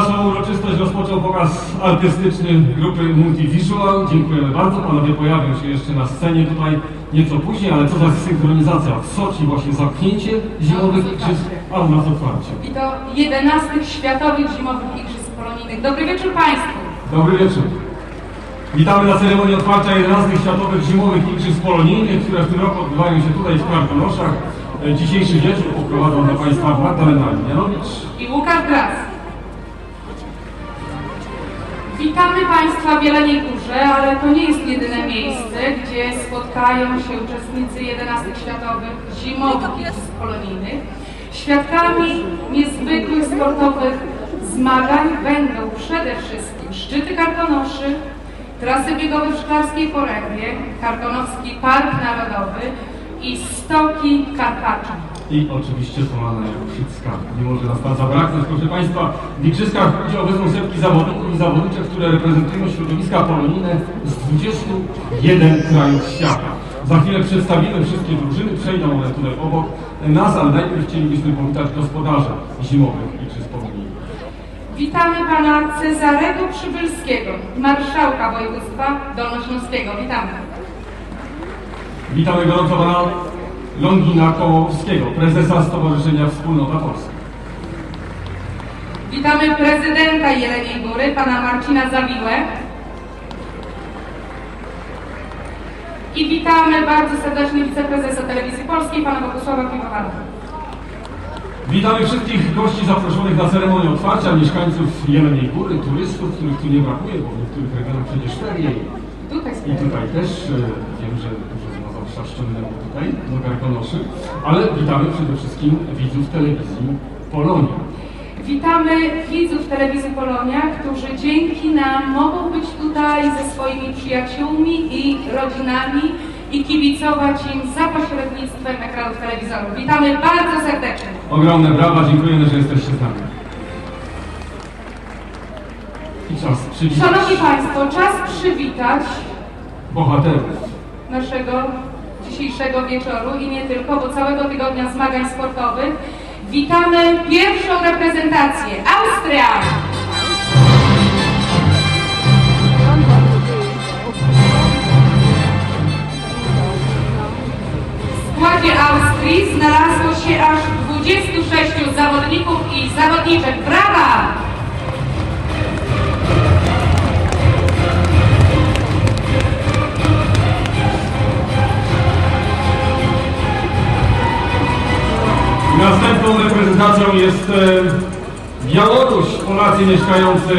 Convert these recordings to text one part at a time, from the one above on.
Naszą uroczystość rozpoczął pokaz artystyczny grupy Multivisual. Dziękujemy bardzo. Panowie pojawią się jeszcze na scenie tutaj nieco później, ale co za synchronizacja w Soczi, właśnie zamknięcie zimowych igrzysk, a u nas otwarcie. I to 11 Światowych Zimowych Igrzysk Polonijnych. Dobry wieczór Państwu. Dobry wieczór. Witamy na ceremonii otwarcia 11 Światowych Zimowych Igrzysk Polonijnych, które w tym roku odbywają się tutaj w Karkonoszach. E, Dzisiejszy wieczór poprowadzą dla Państwa Magdalena Janowicz. I Łukasz Gras. Witamy Państwa w Jeleniej Górze, ale to nie jest jedyne miejsce, gdzie spotkają się uczestnicy 11 Światowych Zimowych Igrzysk Polonijnych. Świadkami niezwykłych sportowych zmagań będą przede wszystkim szczyty Karkonoszy, trasy biegowe w Szklarskiej Porębie, Karkonoski Park Narodowy i Stoki Karpacza. I oczywiście Polana Jakuszycka. Nie może nas tam zabraknąć. Proszę Państwa, w Igrzyskach udział wezmą setki zawodników i zawodniczek, które reprezentują środowiska polonijne z 21 krajów świata. Za chwilę przedstawimy wszystkie drużyny, przejdą one tutaj obok nas, ale najpierw chcielibyśmy powitać gospodarza zimowych Igrzysk Polonijnych. Witamy pana Cezarego Przybylskiego, marszałka województwa dolnośląskiego. Witamy. Witamy gorąco pana Longina Kołowskiego, prezesa Stowarzyszenia Wspólnota Polska. Witamy prezydenta Jeleniej Góry, pana Marcina Zawiłę. I witamy bardzo serdecznie wiceprezesa Telewizji Polskiej, pana Bogusława Piwowara. Witamy wszystkich gości zaproszonych na ceremonię otwarcia, mieszkańców Jeleniej Góry, turystów, których tu nie brakuje, bo w niektórych regionach przecież ferie. I tutaj też e, wiem, że dużo ściągnęło tutaj do Karkonoszy, ale witamy przede wszystkim widzów telewizji Polonia. Witamy widzów telewizji Polonia, którzy dzięki nam mogą być tutaj ze swoimi przyjaciółmi i rodzinami i kibicować im za pośrednictwem ekranów telewizorów. Witamy bardzo serdecznie. Ogromne brawa, dziękujemy, że jesteście z nami. I czas przywitać Szanowni Państwo, czas przywitać bohaterów. naszego dzisiejszego wieczoru i nie tylko, bo całego tygodnia zmagań sportowych. Witamy pierwszą reprezentację Austria! W składzie Austrii znalazło się aż 26 zawodników i zawodniczek. Brawa! Jest e, Białoruś. Polacy mieszkający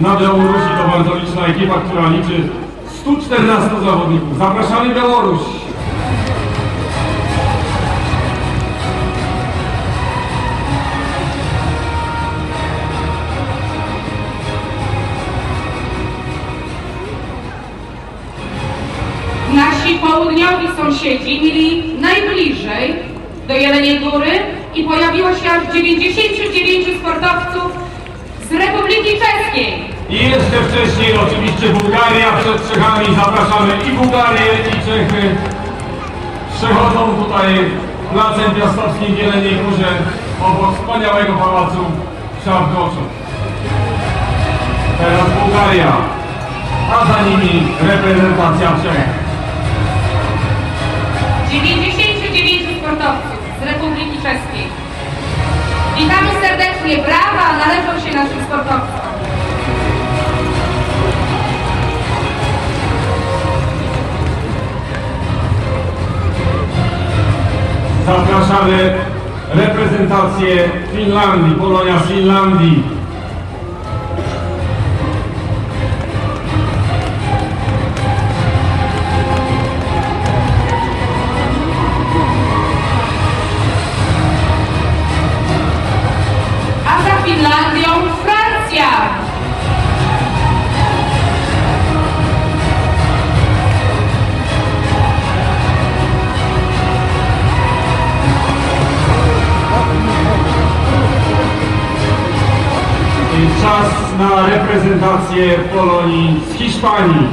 na Białorusi to bardzo liczna ekipa, która liczy 114 zawodników. Zapraszamy Białoruś! Nasi południowi sąsiedzi mieli najbliżej do Jeleniej Góry i pojawiło się aż 99 sportowców z Republiki Czeskiej. I jeszcze wcześniej oczywiście Bułgaria przed Czechami. Zapraszamy i Bułgarię i Czechy. Przechodzą tutaj placem piastowskim w Jeleniej Górze obok wspaniałego pałacu Szawgoczu. Teraz Bułgaria, a za nimi reprezentacja Czech. 99 sportowców z Republiki Czeskiej. Witamy serdecznie, brawa należą się naszym sportowcom. Zapraszamy reprezentację Finlandii, Polonia z Finlandii. Czas na reprezentację Polonii z Hiszpanii.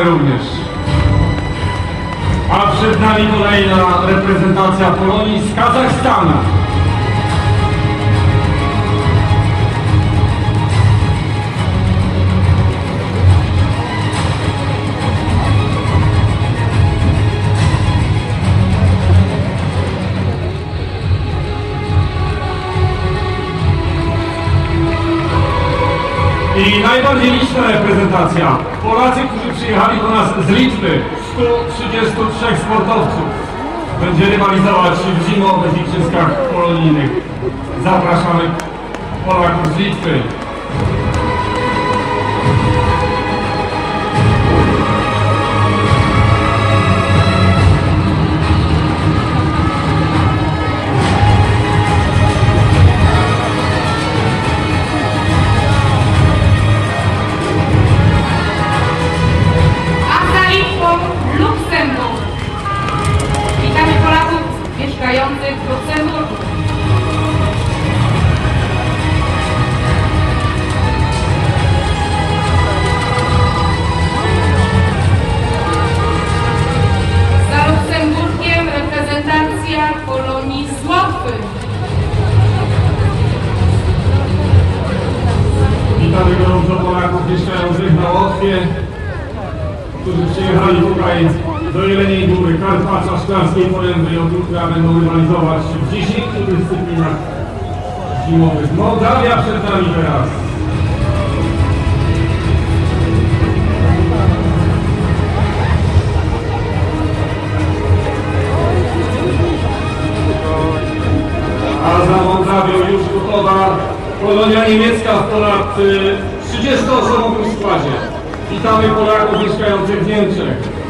Również. A przed nami kolejna reprezentacja Polonii z Kazachstanu. I najbardziej liczna reprezentacja. Polacy, którzy przyjechali do nas z Litwy. 133 sportowców. Będzie rywalizować w zimowych igrzyskach polonijnych. Zapraszamy Polaków z Litwy. Którzy przyjechali tutaj do Jeleniej Góry, Karpacza, Szklarskiej Poręby i od będą rywalizować w 10 dyscyplinach zimowych. Mołdawia przed nami teraz. A za Mołdawią już gotowa Polonia niemiecka w ponad y, 30-osobowym składzie. Witamy Polaków mieszkających w Niemczech.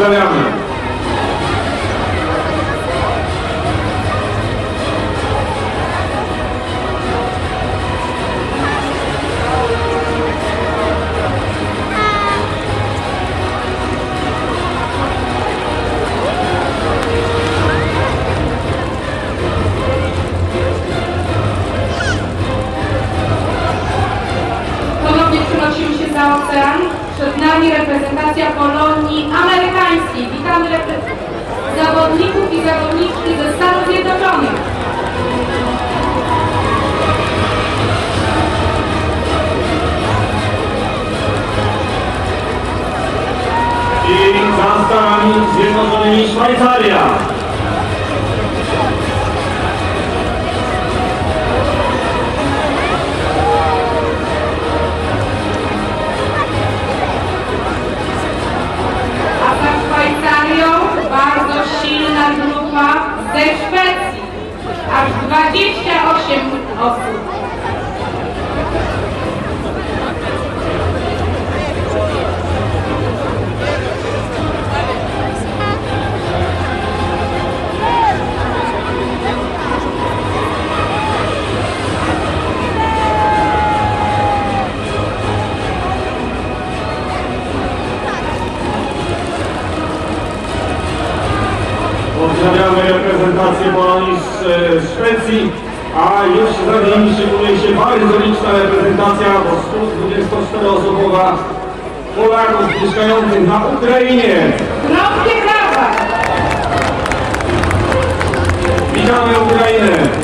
W Rosji. reprezentację Polonii e, z Szwecji, a jeszcze za nimi szykuje się bardzo liczna reprezentacja, bo 124-osobowa Polaków mieszkających na Ukrainie. Witam Ukrainę!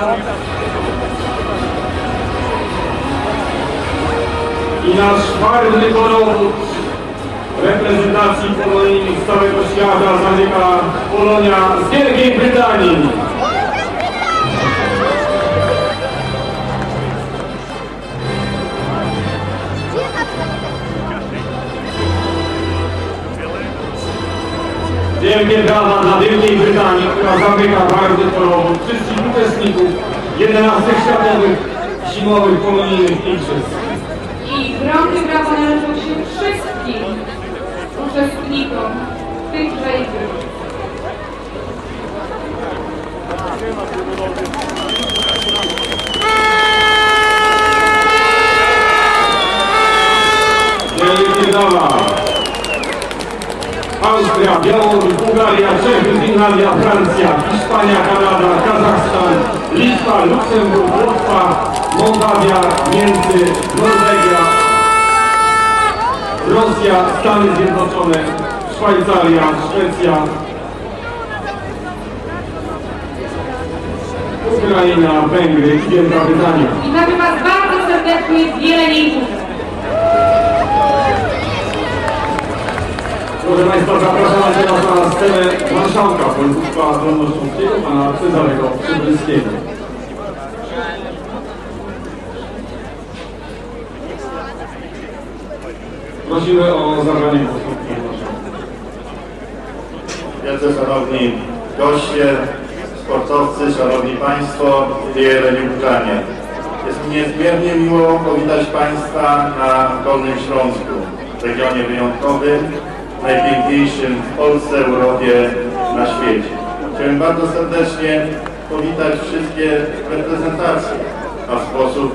I nasz czwarty korowód reprezentacji Polonii z całego świata zamyka Polonia z Wielkiej Brytanii. Wielkie brawa dla Wielkiej Brytanii, która zamyka bardzo korowód wszystkich uczestników 11 światowych zimowych polonijnych igrzysk. I ogromny brawo należą się wszystkim uczestnikom tychże igrzysk. Wielkie brawa! Austria, Białoruś, Bułgaria, Czechy, Finlandia, Francja, Hiszpania, Kanada, Kazachstan, Litwa, Luksemburg, Łotwa, Mołdawia, Niemcy, Norwegia, Rosja, Stany Zjednoczone, Szwajcaria, Szwecja, Ukraina, Węgry i Wielka Brytania. Witamy Was bardzo serdecznie w Jeleniej Proszę Państwa, zapraszam teraz na scenę marszałka województwa dolnośląskiego, pana Cezarego Przybylskiego. Prosimy o zabranie głosu. Wielce szanowni goście, sportowcy, szanowni państwo, jeleniówczanie. Jest mi niezmiernie miło powitać Państwa na Dolnym Śląsku, regionie wyjątkowym, najpiękniejszym w Polsce, Europie, na świecie. Chciałem bardzo serdecznie powitać wszystkie reprezentacje, a w sposób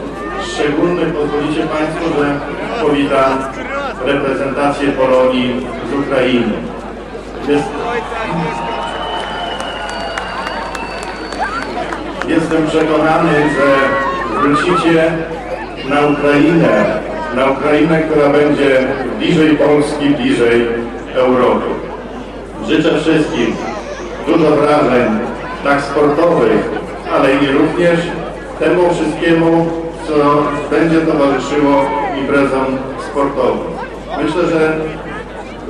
szczególny pozwolicie Państwo, że powitam reprezentację Polonii z Ukrainy. Jest, Jestem przekonany, że wrócicie na Ukrainę, na Ukrainę, która będzie bliżej Polski, bliżej Europy. Życzę wszystkim dużo wrażeń, tak sportowych, ale i również temu wszystkiemu, co będzie towarzyszyło imprezom sportowym. Myślę, że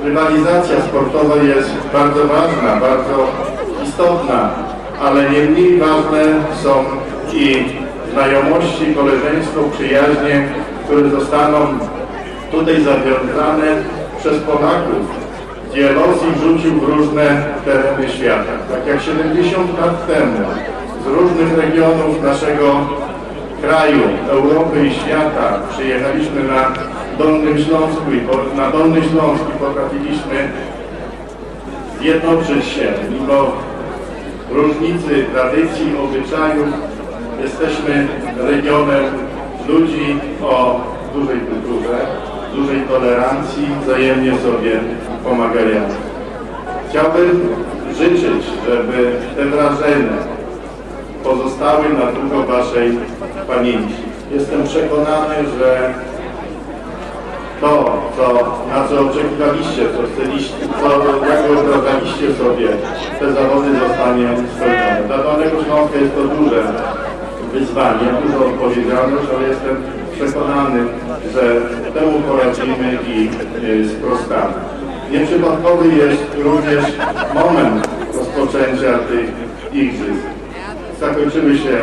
rywalizacja sportowa jest bardzo ważna, bardzo istotna, ale nie mniej ważne są i znajomości, koleżeństwo, przyjaźnie, które zostaną tutaj zawiązane przez Polaków, gdzie los ich rzucił w różne tereny świata. Tak jak 70 lat temu z różnych regionów naszego kraju, Europy i świata przyjechaliśmy na Dolnym Śląsku i na Dolny Śląsk i potrafiliśmy zjednoczyć się mimo różnicy tradycji, obyczajów. Jesteśmy regionem ludzi o dużej kulturze, dużej tolerancji, wzajemnie sobie pomagających. Chciałbym życzyć, żeby te wrażenia pozostały na długo Waszej pamięci. Jestem przekonany, że to, co, na co oczekiwaliście, co chcieliście, co, jak wyobrażaliście sobie, te zawody zostanie spełnione. Dla Dolnego Śląska jest to duże wyzwanie, duża odpowiedzialność, ale jestem przekonany, że temu poradzimy i y, sprostamy. Nieprzypadkowy jest również moment rozpoczęcia tych igrzysk. Zakończyły się,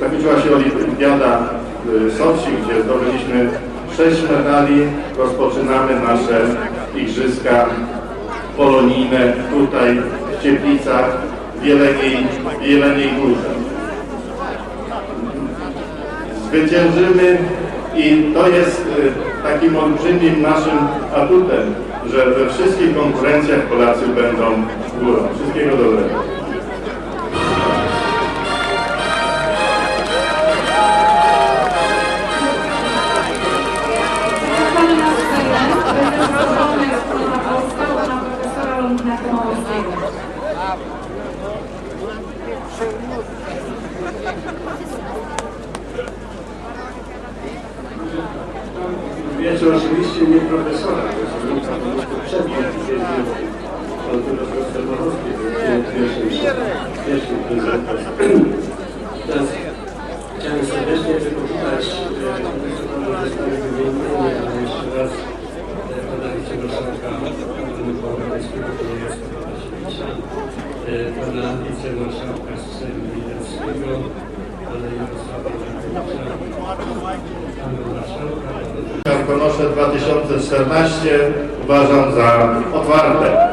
zakończyła się olimpiada w Soczi, gdzie zdobyliśmy sześć medali. Rozpoczynamy nasze igrzyska polonijne tutaj w Cieplicach, w Jeleniej, w Jeleniej Górze. Zwyciężymy i to jest y, takim olbrzymim naszym atutem, że we wszystkich konkurencjach Polacy będą górą. Wszystkiego dobrego. Wiecie, oczywiście nie profesora, dass Janis Sebastian Kopacz zostanie wymieniony jeszcze raz pana wicemarszałka Polskiego Królestwa Paszewicza, pana wicemarszałka Sejmu Litewskiego, pana Jarosława Markowicza, pana 2014 uważam za otwarte.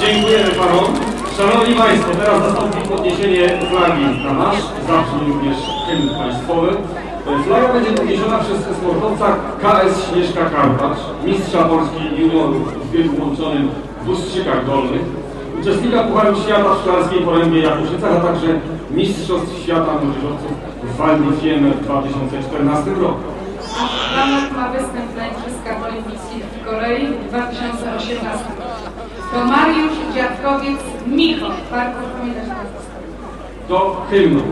Dziękujemy panom. Szanowni Państwo, teraz nastąpi podniesienie flagi na nasz, zabrzmi również hymn państwowy. Flaga będzie podniesiona przez sportowca KS Śnieżka Karpacz, mistrza Polski juniorów w wieku łączonym w Ustrzykach Dolnych, uczestnika Pucharu Świata w Szklarskiej Porębie Jakuszycach, a także Mistrzostw Świata Młodzieżowców w Walni Fiemme w 2014 roku. A w ramach ma występ na Igrzyskach Olimpijskich w Korei w 2018. To Mariusz Dziadkowiec Micho. Bardzo pamiętać nazwisko. Do hymnu.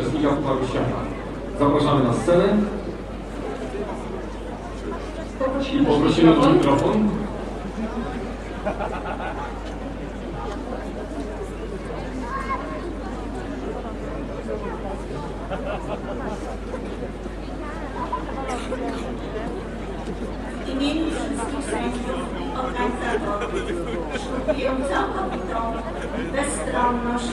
Uczestnika Pucharu Świata. Zapraszamy na scenę i Poprosimy o mikrofon. W imieniu wszystkich sędziów i organizatorów całkowitą bezstronność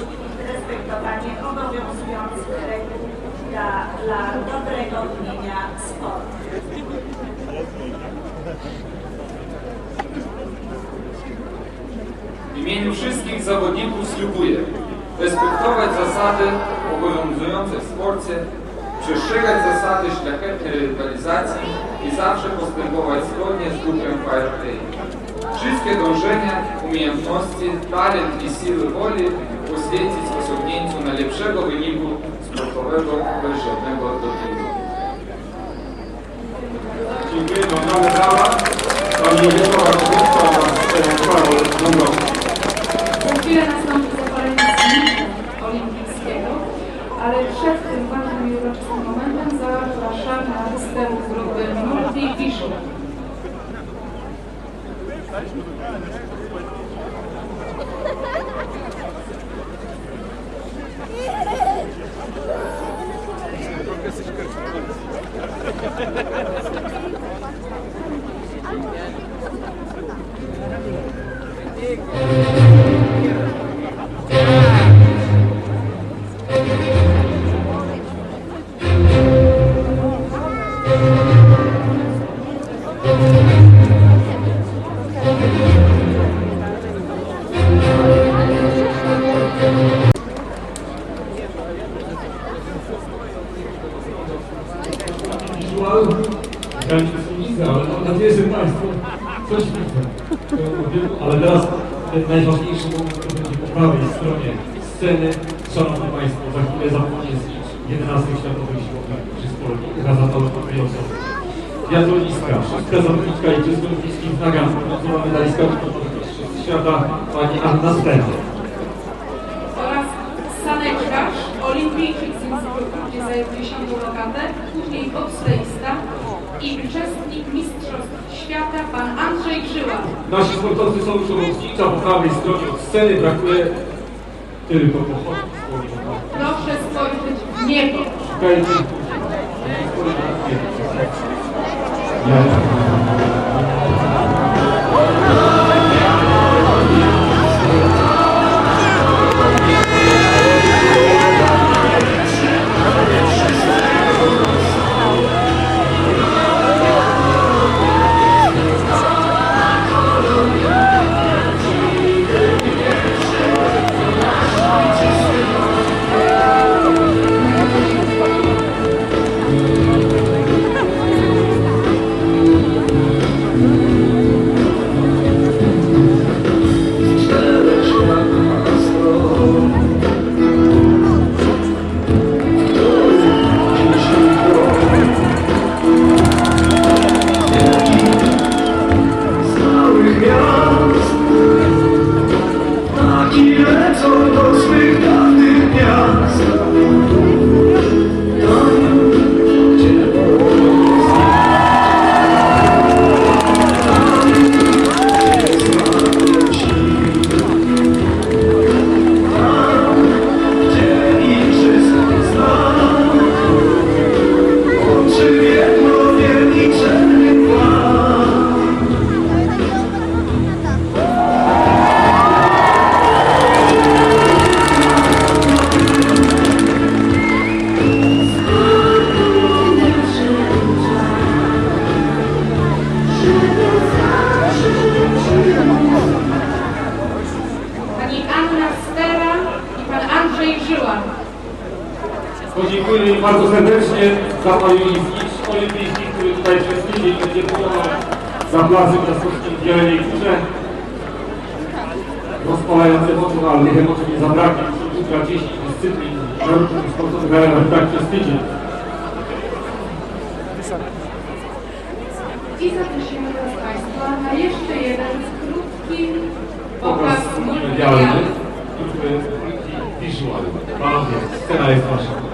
respektowanie obowiązujących reguł dla, dla dobrego imienia sportu. W imieniu wszystkich zawodników ślubuję respektować zasady obowiązujące w sporcie, przestrzegać zasady szlachetnej rywalizacji i zawsze postępować zgodnie z duchem fair. Wszystkie dążenia, umiejętności, talent i siły woli poświęcić osiągnięciu najlepszego wyniku sportowego bez żadnego dopingu. Dziękuję, oddamy brawa. Pani Wiesława Kozłowska oraz Karol Dąbrowski. Dziękuję nastąpi zapalenie olimpijskiego, ale przed tym ważnym i uroczystym momentem zapraszam na występ grupy Multi Vision. Najważniejszy moment będzie po prawej stronie sceny. Szanowni Państwo, za chwilę zapomnie znicz 11 światowych siłowni Igrzysk Polskich, Razatowy osoby. Biatlonistka, szóstka zawodniczka Igrzysk Olimpijskich w Nagano, brązowa medalistka Mistrzostw Świata, pani Anna Stena. oraz saneczkarz, olimpijczyk z Instytutu, gdzie zajął 10 lokatów. karate, później bobsleista i uczestnik Mistrzostw Świata pan Andrzej Grzyła. Nasi sportowcy są już obok po prawej stronie od sceny, brakuje tylko pochodni. Proszę spojrzeć w niebo. Szukajcie. całych Podziękujemy im bardzo serdecznie za panią Mistrz Olimpijski, który tutaj przez tydzień będzie polował za plazy w Jeleniej Górze. Rozpalające mocno, ale trochę mocno nie zabraknie. Muszą utracić dyscyplin na różnych sportowych arenach tak przez tydzień. I zaprosimy Was Państwa na jeszcze jeden krótki Pokaz pokaz medialny, multimedialny. który visual. Panowie, scena jest wasza.